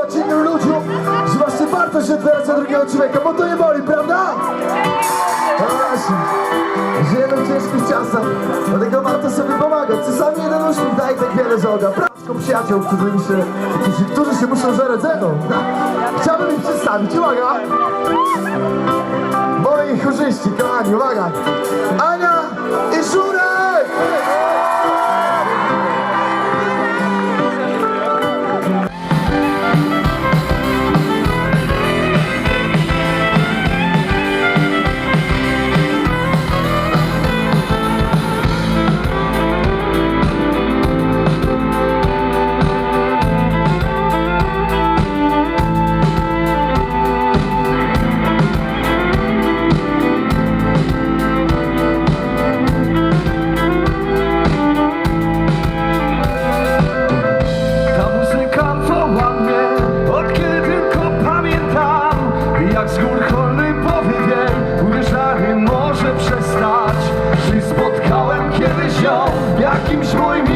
pokazywać innym ludziom, że właśnie warto się otwierać na drugiego człowieka, bo to nie boli, prawda? No właśnie, żyjemy w ciężkich czasach, dlatego warto sobie pomagać. Czasami jeden uśmiech daje tak wiele zoga. Prawdziwą przyjaciół, którzy się, którzy, którzy się muszą żerać ze mną. Chciałbym ich przedstawić, uwaga! Moi chórzyści, kochani, uwaga! Ania i Szurek! kimś moim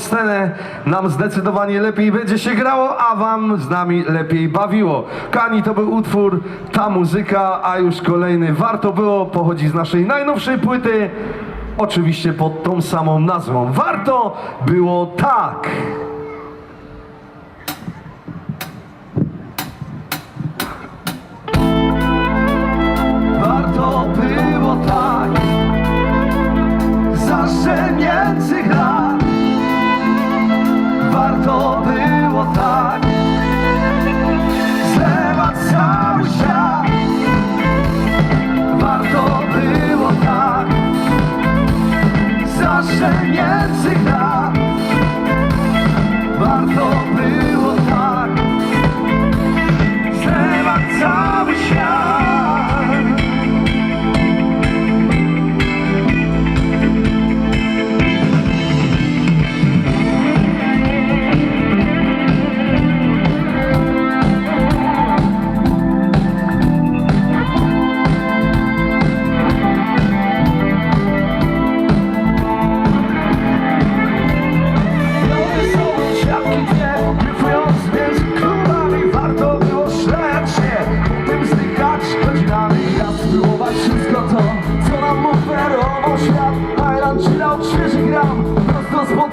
scenę, nam zdecydowanie lepiej będzie się grało, a wam z nami lepiej bawiło. Kani to był utwór, ta muzyka, a już kolejny warto było, pochodzi z naszej najnowszej płyty, oczywiście pod tą samą nazwą. Warto było tak!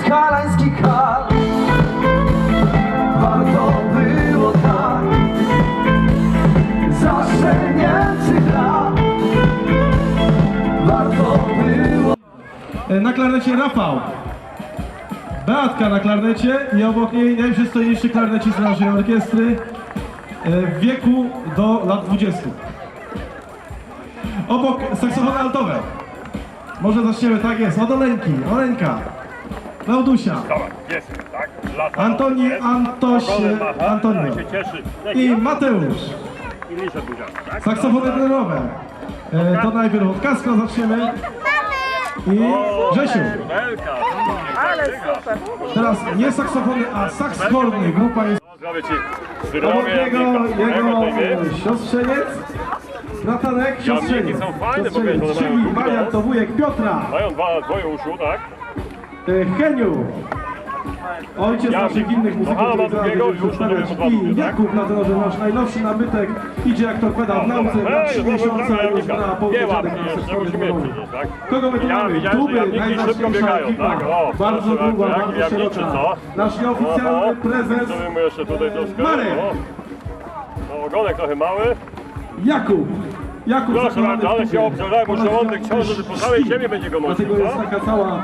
Podhalańskich hal. Warto było tak, za szczenięcych lat Warto było. Na klarnecie Rafał. Beatka na klarnecie i obok niej najprzystojniejszy klarnecist naszej orkiestry e, w wieku do lat 20. Obok saksofony altowe. Może zaczniemy, tak jest, od Oleńki, Oleńka, Klaudusia Dobra, jest, tak? Lata. Antoni. Antoś, Ogonem macha, Antonio. się cieszy. i Mateusz. I tak? Saksofony tenorowe. E, To najpierw od Kasko zaczniemy. I Grzesiu. Belka. Ale super. Teraz nie saksofony, a saks horny. Grupa jest Zdrowie ci. Obok Zdrowie, niego jego ty, siostrzeniec, bratanek, siostrzeniec. są fajne, Siostrzeniec. bo wiesz, one mają Szymi, kurde. Marian to wujek Piotra, Mają dwa, dwoje uszu, tak? E, Heniu, ojciec naszych innych muzyków, Kochana drugiego, będziemy już to dwa i tak? Jakub na tenorze, nasz najnowszy nabytek, idzie jak torpeda w nauce, na 3 miesiące, już Nie dziadek łapki na dworowym. przyjść, tak? Kogo my tu Ja mamy? widziałem, że szybko najważniejsza biegają, ekipa, tak? O, bardzo proszę długa, bardzo, bardzo szeroka. co? Nasz nieoficjalny prezes Zrobimy jeszcze tutaj troszkę. Marek. O. No, ogonek trochę mały. Jakub. Jakub Proszę zakochany bardzo, w ale się obżerałem, bo żołądek ciąży, że po całej ziemi będzie go nosił, Dlatego jest co? taka cała...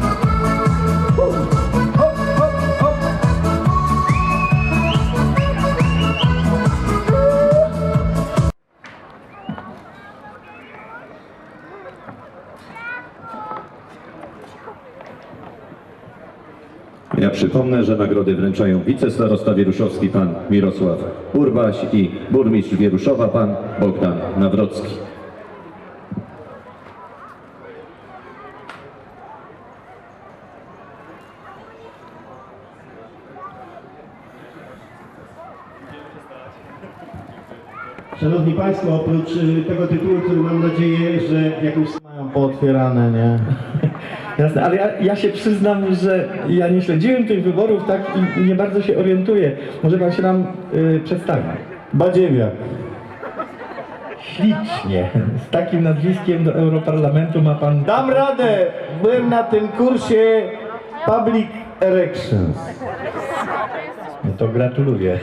przypomnę, że nagrody wręczają wicestarosta wieruszowski pan Mirosław Urbaś i burmistrz Wieruszowa pan Bogdan Nawrocki. Szanowni Państwo, oprócz tego tytułu, który mam nadzieję, że jakąś mają pootwierane, nie? Jasne, ale ja, ja się przyznam, że ja nie śledziłem tych wyborów tak i nie bardzo się orientuję. Może pan się nam y, przedstawi? Badziewiak. Ślicznie. Z takim nazwiskiem do Europarlamentu ma pan... Dam radę! Byłem na tym kursie Public Erections. No to gratuluję.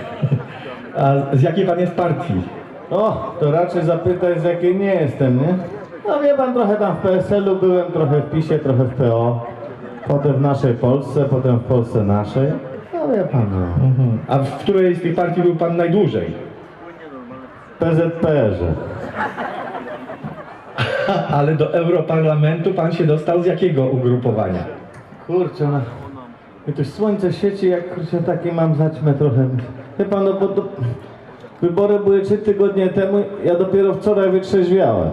A z jakiej pan jest partii? O, to raczej zapytać, z jakiej nie jestem, nie? No wie pan, trochę tam w PSL-u byłem, trochę w PiSie, trochę w PO. Potem w naszej Polsce, potem w Polsce naszej. No wie pan, no. Mhm. A w której z tych partii był pan najdłużej? PZPR-ze. Ale do Europarlamentu pan się dostał z jakiego ugrupowania? Kurczę, no. I tu słońce świeci, jak kurczę taki mam zaćmę trochę. Wie pan, no bo do... wybory były trzy tygodnie temu, ja dopiero wczoraj wytrzeźwiałem.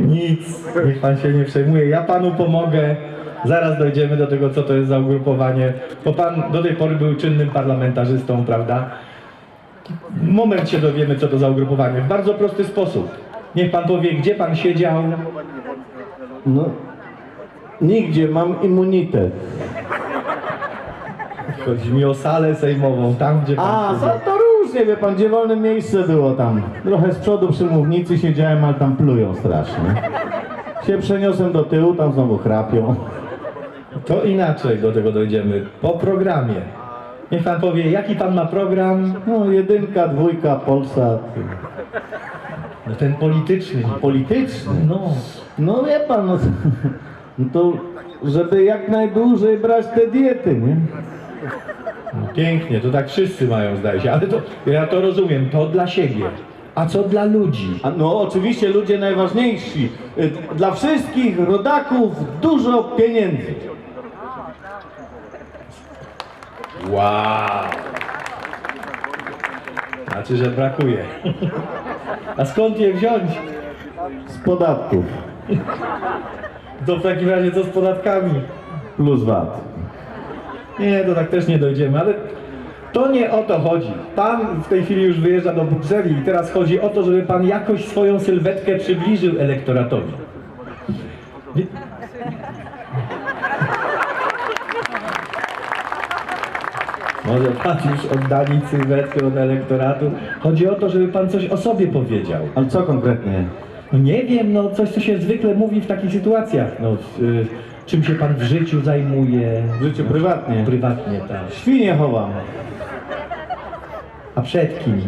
Nic, niech pan się nie przejmuje. Ja panu pomogę. Zaraz dojdziemy do tego, co to jest za ugrupowanie, bo pan do tej pory był czynnym parlamentarzystą, prawda? Moment się dowiemy, co to za ugrupowanie. W bardzo prosty sposób. Niech pan powie, gdzie pan siedział. No, nigdzie, mam immunitet. Chodzi mi o salę sejmową, tam gdzie pan A, siedział. to, różnie, wie pan, gdzie wolne miejsce było tam. Trochę z przodu przy mównicy siedziałem, ale tam plują strasznie. Się przeniosłem do tyłu, tam znowu chrapią. To inaczej do tego dojdziemy. Po programie. Niech pan powie, jaki pan ma program? No jedynka, dwójka, Polsat. No ten polityczny. Polityczny. No. No wie pan, no, no to żeby jak najdłużej brać te diety, nie? Pięknie, to tak wszyscy mają zdaje się, ale to ja to rozumiem, to dla siebie. A co dla ludzi? A no oczywiście ludzie najważniejsi. Y, Dla wszystkich rodaków dużo pieniędzy. Wow! Znaczy, że brakuje. A skąd je wziąć? Z podatków To w takim razie co z podatkami? plus VAT. Nie, to tak też nie dojdziemy, ale to nie o to chodzi. Pan w tej chwili już wyjeżdża do Brukseli i teraz chodzi o to, żeby pan jakoś swoją sylwetkę przybliżył elektoratowi. Nie- Może pan już oddalić sylwetkę od elektoratu. Chodzi o to, żeby pan coś o sobie powiedział. Ale co konkretnie? No nie wiem, no coś, co się zwykle mówi w takich sytuacjach. No, y, czym się pan w życiu zajmuje? W życiu prywatnie. Prywatnie, tak. Świnie chowam. A przed kim?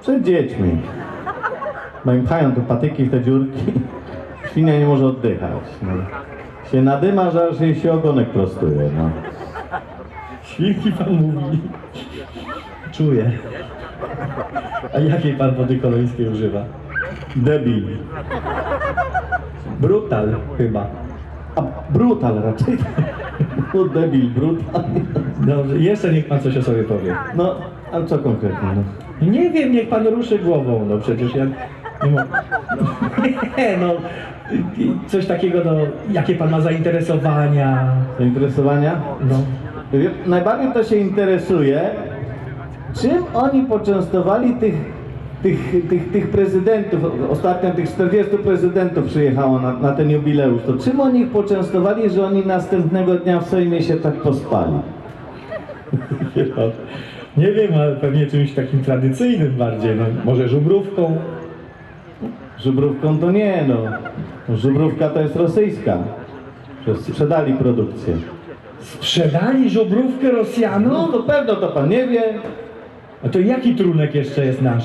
Przed dziećmi. Pchają te patyki w te dziurki. Świnia nie może oddychać. No. Się nadyma, że aż jej się ogonek prostuje. No. Świnki pan mówi. Czuję. A jakiej pan wody kolońskiej używa? Debil. Brutal chyba. A brutal raczej. No debil, brutal. Dobrze, jeszcze niech pan coś o sobie powie. No, ale co konkretnie? No? Nie wiem, niech pan ruszy głową, no przecież ja nie mogę. Nie, no. Coś takiego, no, jakie pan ma zainteresowania. Zainteresowania? No. Wie- Najbardziej to się interesuje, czym oni poczęstowali tych, tych, tych, tych prezydentów, ostatnio tych 40 prezydentów przyjechało na, na ten jubileusz, to czym oni ich poczęstowali, że oni następnego dnia w Sejmie się tak pospali? Nie wiem, ale pewnie czymś takim tradycyjnym bardziej, no, może żubrówką. Żubrówką to nie, no. Żubrówka to jest rosyjska. Sprzedali produkcję. Sprzedali żubrówkę No Rosjanom? to pewno to pan nie wie. A to jaki trunek jeszcze jest nasz?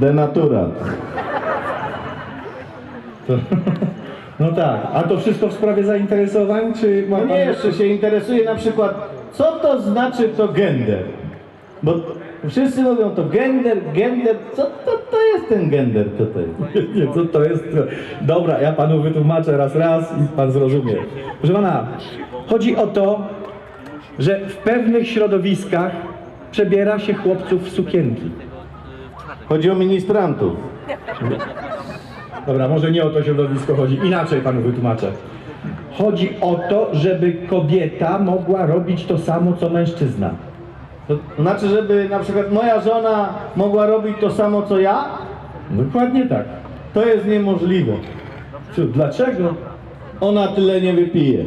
Denaturat. To, no tak, a to wszystko w sprawie zainteresowań, czy ma No pan... nie, jeszcze się interesuje na przykład, co to znaczy to gender? Bo wszyscy mówią to gender, gender, co to, to jest ten gender tutaj? Nie, co to jest? Dobra, ja panu wytłumaczę raz, raz i pan zrozumie. Proszę pana, chodzi o to, że w pewnych środowiskach przebiera się chłopców w sukienki. Chodzi o ministrantów. Dobra, może nie o to środowisko chodzi, inaczej panu wytłumaczę. Chodzi o to, żeby kobieta mogła robić to samo, co mężczyzna. To znaczy, żeby na przykład moja żona mogła robić to samo co ja? Dokładnie tak. To jest niemożliwe. Co, dlaczego? Ona tyle nie wypije.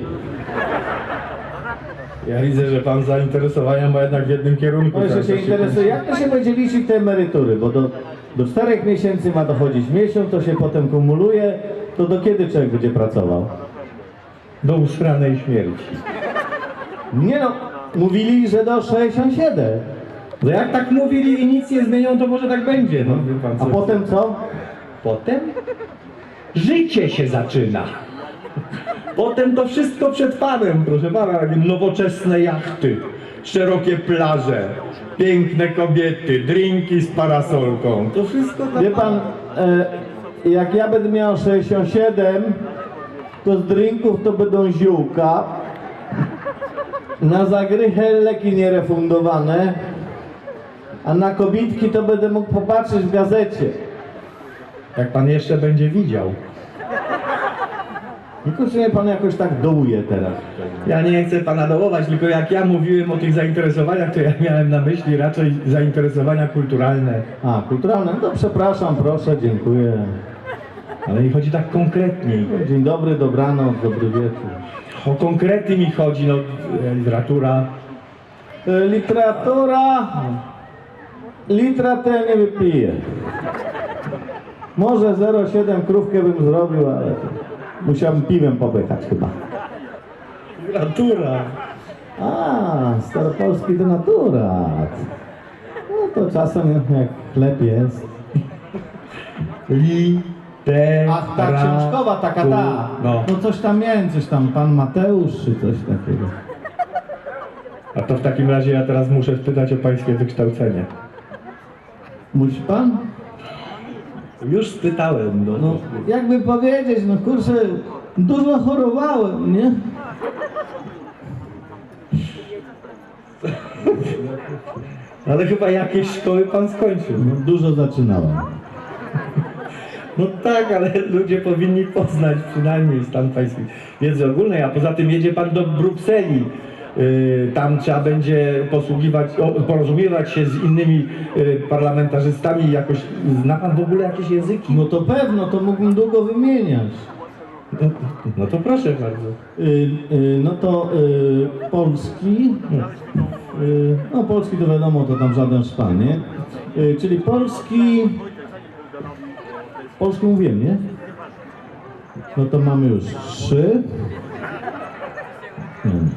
Ja widzę, że pan zainteresowania ma jednak w jednym kierunku. Jeszcze tak, się interesuje, jak to się będzie liczyć te emerytury? Bo do, do czterech miesięcy ma dochodzić miesiąc, to się potem kumuluje. To do kiedy człowiek będzie pracował? Do usranej śmierci. Nie no, mówili, że do 67. No jak tak mówili i nic nie zmienią, to może tak będzie. No, wie pan A co? potem co? Potem życie się zaczyna. Potem to wszystko przed panem, proszę pana, nowoczesne jachty, szerokie plaże, piękne kobiety, drinki z parasolką. To wszystko dla Wie pan, e, jak ja będę miał 67, to z drinków to będą ziółka. Na zagrychę leki nierefundowane, a na kobitki to będę mógł popatrzeć w gazecie. Jak pan jeszcze będzie widział. Tylko się pan jakoś tak dołuje teraz. Ja nie chcę pana dołować, tylko jak ja mówiłem o tych zainteresowaniach, to ja miałem na myśli raczej zainteresowania kulturalne. A, kulturalne, no to przepraszam, proszę, dziękuję. Ale mi chodzi tak konkretniej. Dzień dobry, dobranoc, dobry wieczór. O konkrety mi chodzi, no, literatura. E, Literatura, litra ja nie wypiję. Może 0,7 krówkę bym zrobił, ale musiałbym piwem popychać chyba. Natura. A, staropolski denaturat. No to czasem jak chleb jest. Li, te, Ach, ta ra, książkowa, taka tu. ta. No. No coś tam miałem, coś tam, pan Mateusz czy coś takiego. A to w takim razie ja teraz muszę spytać o pańskie wykształcenie. Musi pan? Już spytałem, no. No, jakby powiedzieć, no kurczę, dużo chorowałem, nie? Ale chyba jakieś szkoły pan skończył. No, dużo zaczynałem. No tak, ale ludzie powinni poznać przynajmniej stan pańskiej wiedzy ogólnej, a poza tym jedzie pan do Brukseli. Yy, Tam trzeba będzie posługiwać, porozumiewać się z innymi yy, parlamentarzystami jakoś. Zna pan w ogóle jakieś języki? No to pewno, to mógłbym długo wymieniać. No, no to proszę bardzo. Y, y, no to y, polski, y, no polski to wiadomo, to tam żaden szpan, nie? Y, czyli polski, polski mówiłem, nie? No to mamy już trzy. Hmm.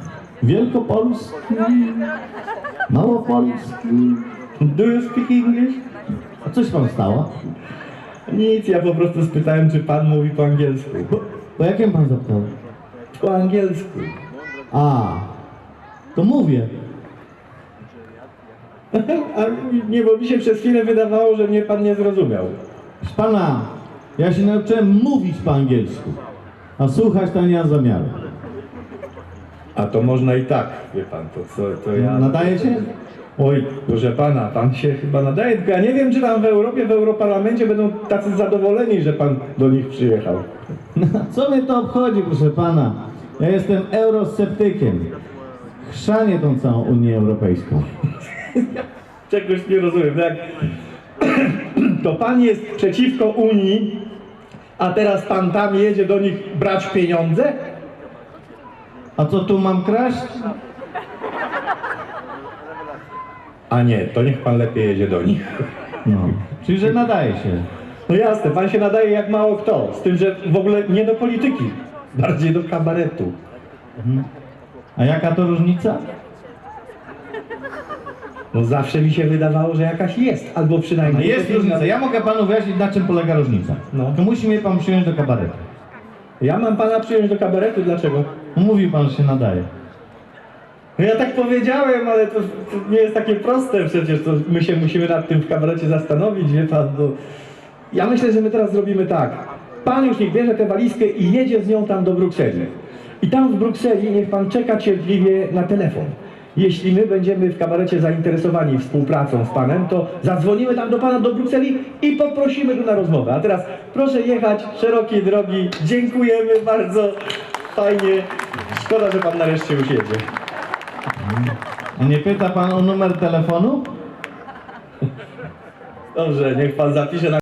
Wielkopolski, Małopolski. Do you speak English? A coś pan stało? Nic, ja po prostu spytałem, czy pan mówi po angielsku. Po, po jakim pan zapytał? Po angielsku. A, to mówię. A nie, bo mi się przez chwilę wydawało, że mnie pan nie zrozumiał. Proszę pana, ja się nauczyłem mówić po angielsku, a słuchać to nie mam zamiaru. A to można i tak, wie pan, to co, to ja... Nadaje się? Oj, proszę pana, pan się chyba nadaje, tylko ja nie wiem, czy tam w Europie, w Europarlamencie będą tacy zadowoleni, że pan do nich przyjechał. No, co mnie to obchodzi, proszę pana? Ja jestem eurosceptykiem. Chrzanię tą całą Unię Europejską. Czegoś nie rozumiem, tak? To pan jest przeciwko Unii, a teraz pan tam jedzie do nich brać pieniądze? A co tu mam kraść? A nie, to niech pan lepiej jedzie do nich. No, czyli że nadaje się. No jasne, pan się nadaje jak mało kto, z tym, że w ogóle nie do polityki, bardziej do kabaretu. A jaka to różnica? No zawsze mi się wydawało, że jakaś jest, albo No przynajmniej... jest różnica. Ja mogę panu wyjaśnić, na czym polega różnica. No. To musi mnie pan przyjąć do kabaretu. Ja mam pana przyjąć do kabaretu, dlaczego? Mówi pan, że się nadaje. No ja tak powiedziałem, ale to, to nie jest takie proste przecież, to my się musimy nad tym w kabarecie zastanowić, wie pan, bo... Ja myślę, że my teraz zrobimy tak. Pan już niech bierze tę walizkę i jedzie z nią tam do Brukseli. I tam w Brukseli niech pan czeka cierpliwie na telefon. Jeśli my będziemy w kabarecie zainteresowani współpracą z panem, to zadzwonimy tam do pana do Brukseli i poprosimy tu na rozmowę. A teraz proszę jechać szerokie drogi. Dziękujemy bardzo. Fajnie. Szkoda, że pan nareszcie już jedzie. A nie pyta pan o numer telefonu? Dobrze, niech pan zapisze na